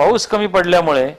पाऊस कमी पडल्यामुळे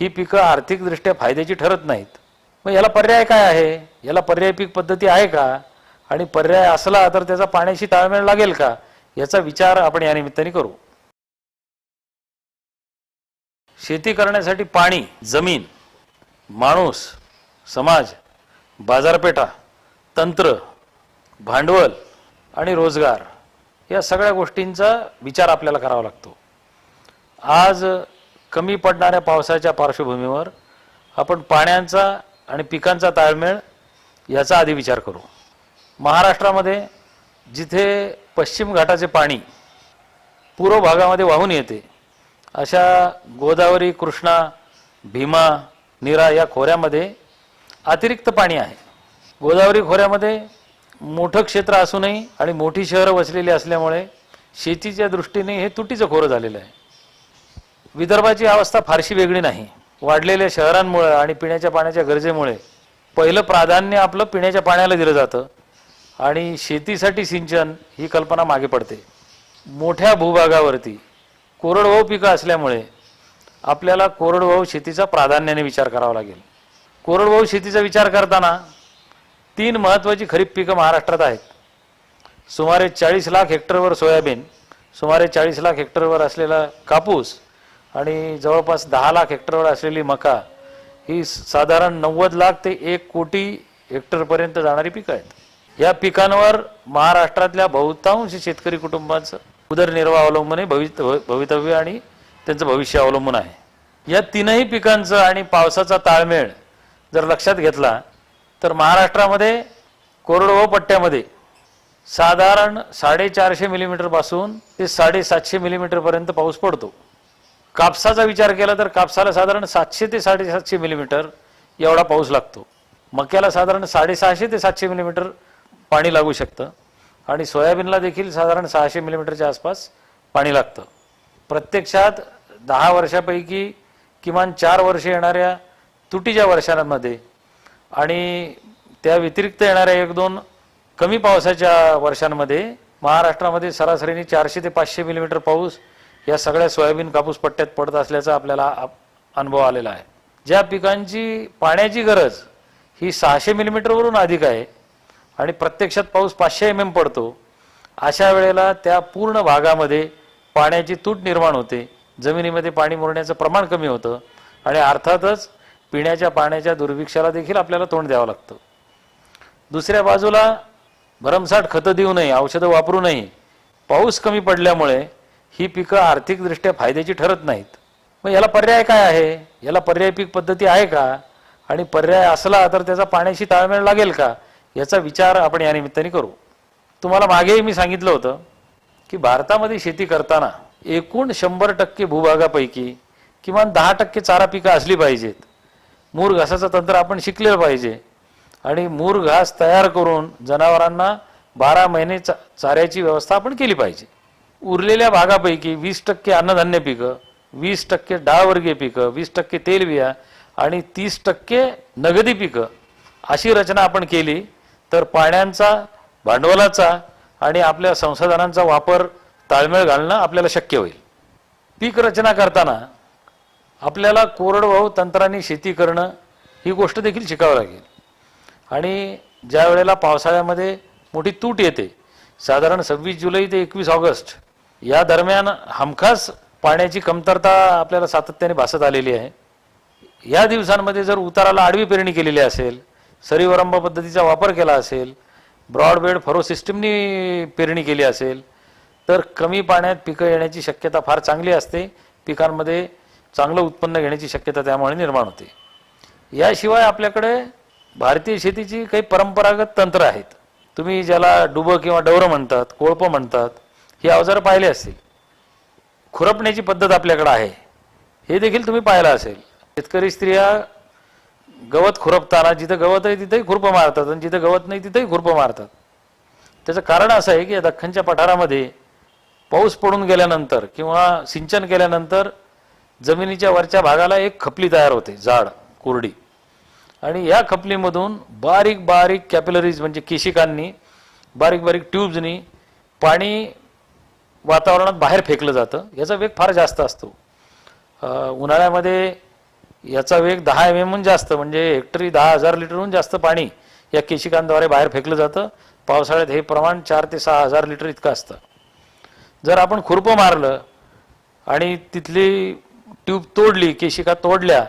ही पिकं आर्थिकदृष्ट्या फायद्याची ठरत नाहीत. मग याला पर्याय काय आहे? याला पर्याय पीक पद्धती आहे का? आणि पर्याय असला तर त्याचा पाण्याशी ताळमेळ लागेल का? याचा विचार आपण या निमित्ताने करू. शेती करण्यासाठी पाणी जमीन माणूस समाज बाजारपेठा तंत्र भांडवल आणि रोजगार या सगळ्या गोष्टींचा विचार आपल्याला करावा लागतो. आज कमी पडणाऱ्या पावसाच्या पार्श्वभूमीवर आपण पाण्याचा आणि पिकांचा ताळमेळ याचा आधी विचार करू. महाराष्ट्रामध्ये जिथे पश्चिम घाटाचे पाणी पूर्व भागामध्ये वाहून येते अशा गोदावरी कृष्णा भीमा निरा या खोऱ्यामध्ये अतिरिक्त पाणी आहे. गोदावरी खोऱ्यामध्ये मोठं क्षेत्र असूनही आणि मोठी शहरं वसलेली असल्यामुळे शेतीच्या दृष्टीने हे तुटीचं खोरं झालेलं आहे. विदर्भाची अवस्था फारशी वेगळी नाही. वाढलेल्या शहरांमुळे आणि पिण्याच्या पाण्याच्या गरजेमुळे पहिलं प्राधान्य आपलं पिण्याच्या पाण्याला दिलं जातं आणि शेतीसाठी सिंचन ही कल्पना मागे पडते. मोठ्या भूभागावरती कोरडवाहू पिकं असल्यामुळे आपल्याला कोरडवाहू शेतीचा प्राधान्याने विचार करावा लागेल. कोरडवाहू शेतीचा विचार करताना तीन महत्त्वाची खरीप पिकं महाराष्ट्रात आहेत. सुमारे चाळीस लाख हेक्टरवर सोयाबीन सुमारे चाळीस लाख हेक्टरवर असलेला कापूस आणि जवळपास दहा लाख हेक्टरवर असलेली मका ही साधारण नव्वद लाख ते एक कोटी हेक्टरपर्यंत जाणारी पिकं आहेत. या पिकांवर महाराष्ट्रातल्या बहुतांश शेतकरी कुटुंबाचं उदरनिर्वाह अवलंबून आहे भवित भवितव्य आणि त्यांचं भविष्य अवलंबून आहे. या तीनही पिकांचं आणि पावसाचा ताळमेळ जर लक्षात घेतला तर महाराष्ट्रामध्ये कोरडवाहू पट्ट्यामध्ये साधारण साडेचारशे मिलीमीटरपासून ते साडेसातशे मिलीमीटरपर्यंत पाऊस पडतो. कापसाचा विचार केला तर कापसाला साधारण सातशे ते साडेसातशे मिलीमीटर एवढा पाऊस लागतो. मक्याला साधारण साडेसहाशे ते सातशे मिलीमीटर पाणी लागू शकतं. आणि सोयाबीनला देखील साधारण सहाशे मिलीमीटरच्या आसपास पाणी लागतं. प्रत्यक्षात दहा वर्षापैकी किमान चार वर्षे येणाऱ्या तुटीच्या वर्षांमध्ये आणि त्या व्यतिरिक्त येणाऱ्या एक दोन कमी पावसाच्या वर्षांमध्ये महाराष्ट्रामध्ये सरासरीने चारशे ते पाचशे मिलीमीटर पाऊस या सगळ्या सोयाबीन कापूस पट्ट्यात पडत असल्याचा आपल्याला अनुभव आलेला आहे. ज्या पिकांची पाण्याची गरज ही सहाशे मिलीमीटरवरून अधिक आहे आणि प्रत्यक्षात पाऊस पाचशे एम एम पडतो अशा वेळेला त्या पूर्ण भागामध्ये पाण्याची तूट निर्माण होते. जमिनीमध्ये पाणी मुरण्याचं प्रमाण कमी होतं आणि अर्थातच पिण्याच्या पाण्याच्या दुर्भिक्षाला देखील आपल्याला तोंड द्यावं लागतं. दुसऱ्या बाजूला भरमसाठ खतं देऊ नये औषधं वापरू नये. पाऊस कमी पडल्यामुळे ही पिकं आर्थिकदृष्ट्या फायद्याची ठरत नाहीत. मग याला पर्याय काय आहे? याला पर्याय पीक पद्धती आहे का? आणि पर्याय असला तर त्याचा पाण्याशी ताळमेळ लागेल का? याचा विचार आपण या निमित्ताने करू. तुम्हाला मागेही मी सांगितलं होतं की भारतामध्ये शेती करताना एकूण शंभर टक्के भूभागापैकी किमान दहा टक्के चारा पिकं असली पाहिजेत. मूर घासाचं तंत्र आपण शिकलेलं पाहिजे. आणि मूर घास तयार करून जनावरांना बारा महिने चा चाऱ्याची व्यवस्था आपण केली पाहिजे. उरलेल्या भागापैकी वीस टक्के अन्नधान्य पिकं वीस टक्के डाळवर्गीय पिकं वीस टक्के तेलबिया आणि तीस टक्के नगदी पिकं अशी रचना आपण केली तर पाण्यांचा भांडवलाचा आणि आपल्या संसाधनांचा वापर ताळमेळ घालणं आपल्याला शक्य होईल. पीक रचना करताना आपल्याला कोरडवाहू तंत्राने शेती करणं ही गोष्ट देखील शिकावं लागेल. आणि ज्या वेळेला पावसाळ्यामध्ये मोठी तूट येते साधारण सव्वीस जुलै ते एकवीस ऑगस्ट या दरम्यान हमखास पाण्याची कमतरता आपल्याला सातत्याने भासत आलेली आहे. या दिवसांमध्ये जर उताराला आडवी पेरणी केलेली असेल सरीवरंब पद्धतीचा वापर केला असेल ब्रॉडबेड फरो सिस्टीमनी पेरणी केली असेल तर कमी पाण्यात पिकं येण्याची शक्यता फार चांगली असते. पिकांमध्ये चांगलं उत्पन्न घेण्याची शक्यता त्यामुळे निर्माण होते. याशिवाय आपल्याकडे भारतीय शेतीची काही परंपरागत तंत्र आहेत. तुम्ही ज्याला डुबं किंवा डवरं म्हणतात कोळपं म्हणतात ही अवजारं पाहिले असतील. खुरपण्याची पद्धत आपल्याकडे आहे. हे देखील तुम्ही पाहिलं असेल. शेतकरी स्त्रिया गवत खुरपताना जिथं गवत आहे तिथंही खुरपं मारतात आणि जिथं गवत नाही तिथंही खुरपं मारतात. त्याचं कारण असं आहे की दख्खनच्या पठारामध्ये पाऊस पडून गेल्यानंतर किंवा सिंचन केल्यानंतर जमिनीच्या वरच्या भागाला एक खपली तयार होते जाड कोरडी. आणि या खपलीमधून बारीक बारीक कॅपिलरीज म्हणजे केशिकांनी बारीक बारीक ट्यूब्सनी पाणी वातावरणात बाहेर फेकलं जातं याचा वेग फार जास्त असतो. उन्हाळ्यामध्ये याचा वेग दहा एम एमहून जास्त म्हणजे हेक्टरी दहा हजार लिटरहून जास्त पाणी या केशिकांद्वारे बाहेर फेकलं जातं. पावसाळ्यात हे प्रमाण चार ते सहा हजार लिटर इतकं असतं. जर आपण खुरपं मारलं आणि तिथली ट्यूब तोडली केशिका तोडल्या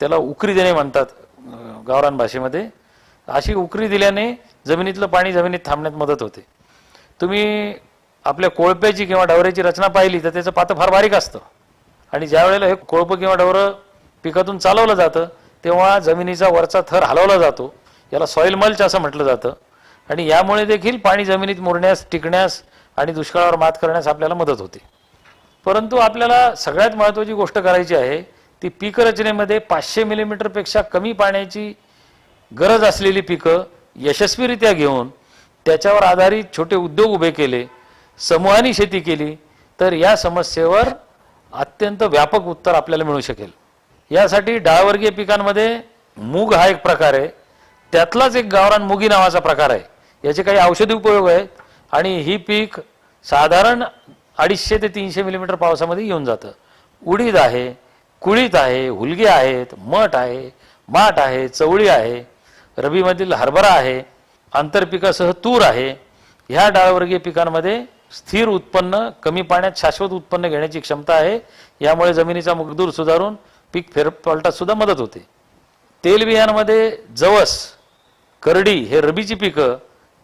त्याला उकरी देणे म्हणतात गावरान भाषेमध्ये अशी उकरी दिल्याने जमिनीतलं पाणी जमिनीत थांबण्यात मदत होते. तुम्ही आपल्या कोळप्याची किंवा डवऱ्याची रचना पाहिली तर त्याचं पातं फार बारीक असतं. आणि ज्या वेळेला हे कोळपं किंवा डवरं पिकातून चालवलं जातं तेव्हा जमिनीचा वरचा थर हलवला जातो. याला सॉईल मल्च असं म्हटलं जातं. आणि यामुळे देखील पाणी जमिनीत मुरण्यास टिकण्यास आणि दुष्काळावर मात करण्यास आपल्याला मदत होते. परंतु आपल्याला सगळ्यात महत्त्वाची गोष्ट करायची आहे ती पीक रचनेमध्ये पाचशे मिलीमीटरपेक्षा कमी पाण्याची गरज असलेली पिकं यशस्वीरित्या घेऊन त्याच्यावर आधारित छोटे उद्योग उभे केले समूहाने शेती केली तर या समस्येवर अत्यंत व्यापक उत्तर आपल्याला मिळू शकेल. यासाठी डाळवर्गीय पिकांमध्ये मूग हा एक प्रकार आहे. त्यातलाच एक गावरान मुगी नावाचा प्रकार आहे. याचे काही औषधी उपयोग आहेत आणि ही पीक साधारण अडीचशे ते तीनशे मिलीमीटर पावसामध्ये येऊन जातं. उडीद आहे कुळीत आहे हुलगे आहेत मठ आहे माठ आहे चवळी आहे रबीमधील हरभरा आहे आंतरपिकासह तूर आहे. ह्या डाळवर्गीय पिकांमध्ये स्थिर उत्पन्न कमी पाण्यात शाश्वत उत्पन्न घेण्याची क्षमता आहे. यामुळे जमिनीचा मुगदूर सुधारून पीक फेरपलटात सुद्धा मदत होते. तेलबियांमध्ये जवस करडी हे रबीची पिकं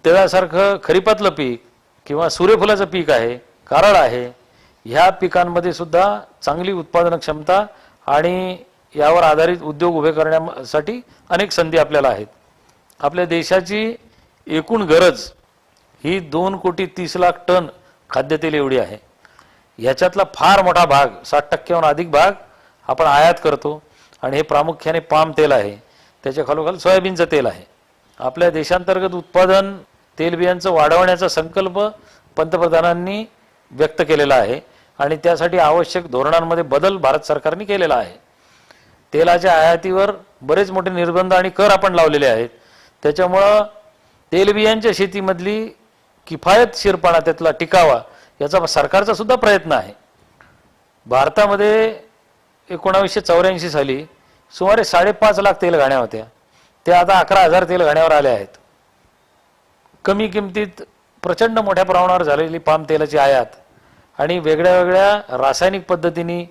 तिळासारखं खरीपातलं पीक किंवा सूर्यफुलाचं पीक आहे कारळ आहे ह्या पिकांमध्ये सुद्धा चांगली उत्पादन क्षमता आणि यावर आधारित उद्योग उभे करण्यासाठी अनेक संधी आपल्याला आहेत. आपल्या देशाची एकूण गरज ही दोन कोटी तीस लाख टन खाद्यतेल एवढी आहे. याच्यातला फार मोठा भाग साठ टक्क्याहून अधिक भाग आपण आयात करतो आणि हे प्रामुख्याने पाम तेल आहे. त्याच्या खालोखाल सोयाबीनचं तेल आहे. आपल्या देशांतर्गत उत्पादन तेलबियांचं वाढवण्याचा संकल्प पंतप्रधानांनी व्यक्त केलेला आहे आणि त्यासाठी आवश्यक धोरणांमध्ये बदल भारत सरकारने केलेला आहे. तेलाच्या आयातीवर बरेच मोठे निर्बंध आणि कर आपण लावलेले आहेत. त्याच्यामुळं तेलबियांच्या शेतीमधली किफायतशीरपणा त्यातला टिकावा याचा सरकारचा सुद्धा प्रयत्न आहे. भारतामध्ये एकोणावीसशे चौऱ्याऐंशी साली सुमारे साडेपाच लाख तेलघाण्या होत्या. त्या आता अकरा हजार तेलघाण्यावर आल्या आहेत. कमी किमतीत प्रचंड मोठ्या प्रमाणावर झालेली पाम तेलाची आयात आणि वेगळ्या वेगळ्या रासायनिक पद्धतीने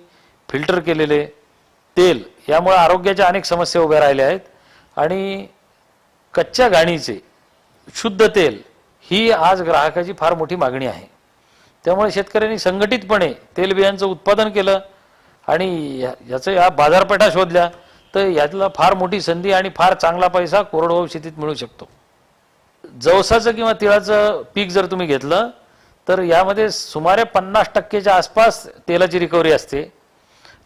फिल्टर केलेले तेल यामुळे आरोग्याच्या अनेक समस्या उभ्या राहिल्या आहेत. आणि कच्च्या घाणीचे शुद्ध तेल ही आज ग्राहकाची फार मोठी मागणी आहे. त्यामुळे शेतकऱ्यांनी संघटितपणे तेलबियांचं उत्पादन केलं आणि या- याचं या बाजारपेठा शोधल्या तर यातला फार मोठी संधी आणि फार चांगला पैसा कोरडवाहू शेतीत मिळू शकतो. जवसाचं किंवा तिळाचं पीक जर तुम्ही घेतलं तर यामध्ये सुमारे पन्नास टक्केच्या आसपास तेलाची रिकव्हरी असते.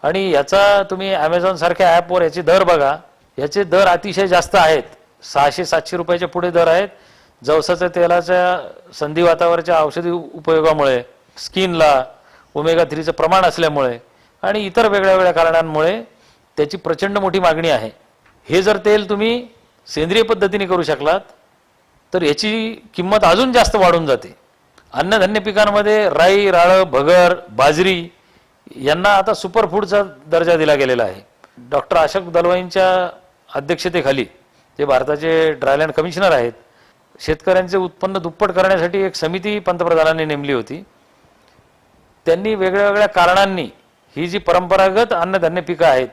आणि याचा तुम्ही ॲमेझॉन सारख्या ॲपवर याचे दर बघा. याचे दर अतिशय जास्त आहेत. सहाशे सातशे रुपयाच्या पुढे दर आहेत. जवसाच्या तेलाच्या संधिवातावरच्या औषधी उपयोगामुळे स्किनला ओमेगा थ्रीचं प्रमाण असल्यामुळे आणि इतर वेगळ्या वेगळ्या कारणांमुळे त्याची प्रचंड मोठी मागणी आहे. हे जर तेल तुम्ही सेंद्रिय पद्धतीने करू शकलात तर याची किंमत अजून जास्त वाढून जाते. अन्नधान्य पिकांमध्ये राई राळं भगर बाजरी यांना आता सुपरफूडचा दर्जा दिला गेलेला आहे. डॉक्टर अशोक दलवाईंच्या अध्यक्षतेखाली जे भारताचे ड्रायलँड कमिशनर आहेत शेतकऱ्यांचे उत्पन्न दुप्पट करण्यासाठी एक समिती पंतप्रधानांनी नेमली होती. त्यांनी वेगळ्या वेगळ्या कारणांनी ही जी परंपरागत अन्नधान्य पिकं आहेत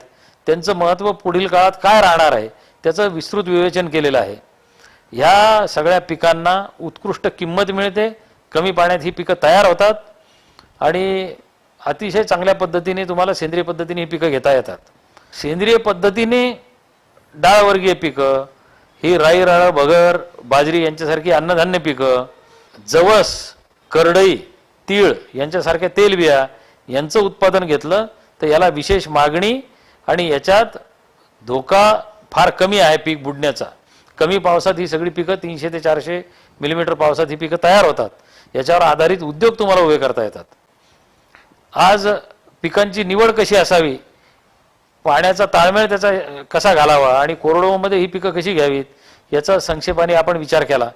त्यांचं महत्त्व पुढील काळात काय राहणार आहे त्याचं विस्तृत विवेचन केलेलं आहे. ह्या सगळ्या पिकांना उत्कृष्ट किंमत मिळते कमी पाण्यात ही पिकं तयार होतात आणि अतिशय चांगल्या पद्धतीने तुम्हाला सेंद्रिय पद्धतीने ही पिकं घेता येतात. सेंद्रिय पद्धतीने डाळवर्गीय पिकं ही राई राळ भगर बाजरी यांच्यासारखी अन्नधान्य पिकं जवस करडई तीळ यांच्यासारख्या तेलबिया यांचं उत्पादन घेतलं तर याला विशेष मागणी आणि याच्यात धोका फार कमी आहे पीक बुडण्याचा. कमी पावसात ही सगळी पिकं तीनशे ते चारशे मिलीमीटर पावसात ही पिकं तयार होतात. याच्यावर आधारित उद्योग तुम्हाला उभे करता येतात. आज पिकांची निवड कशी असावी पाण्याचा ताळमेळ त्याचा कसा घालावा आणि कोरडवाहूमध्ये ही पिकं कशी घ्यावीत याचा संक्षेपाने आपण विचार केला.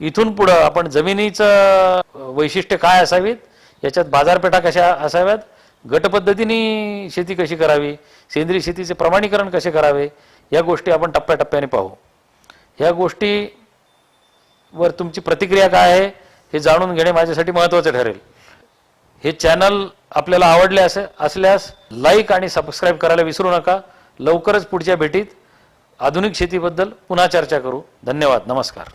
इथून पुढं आपण जमिनीचं वैशिष्ट्य काय असावीत याच्यात बाजारपेठा कशा असाव्यात गटपद्धतीने शेती कशी करावी सेंद्रिय शेतीचे प्रमाणीकरण कसे करावे या गोष्टी आपण टप्प्याटप्प्याने पाहू. ह्या गोष्टीवर तुमची प्रतिक्रिया काय आहे हे जाणून घेणे माझ्यासाठी महत्त्वाचं ठरेल. हे चॅनल आपल्याला आवडले असे असल्यास लाईक आणि सबस्क्राईब करायला विसरू नका. लवकरच पुढच्या भेटीत आधुनिक शेतीबद्दल पुन्हा चर्चा करू. धन्यवाद. नमस्कार.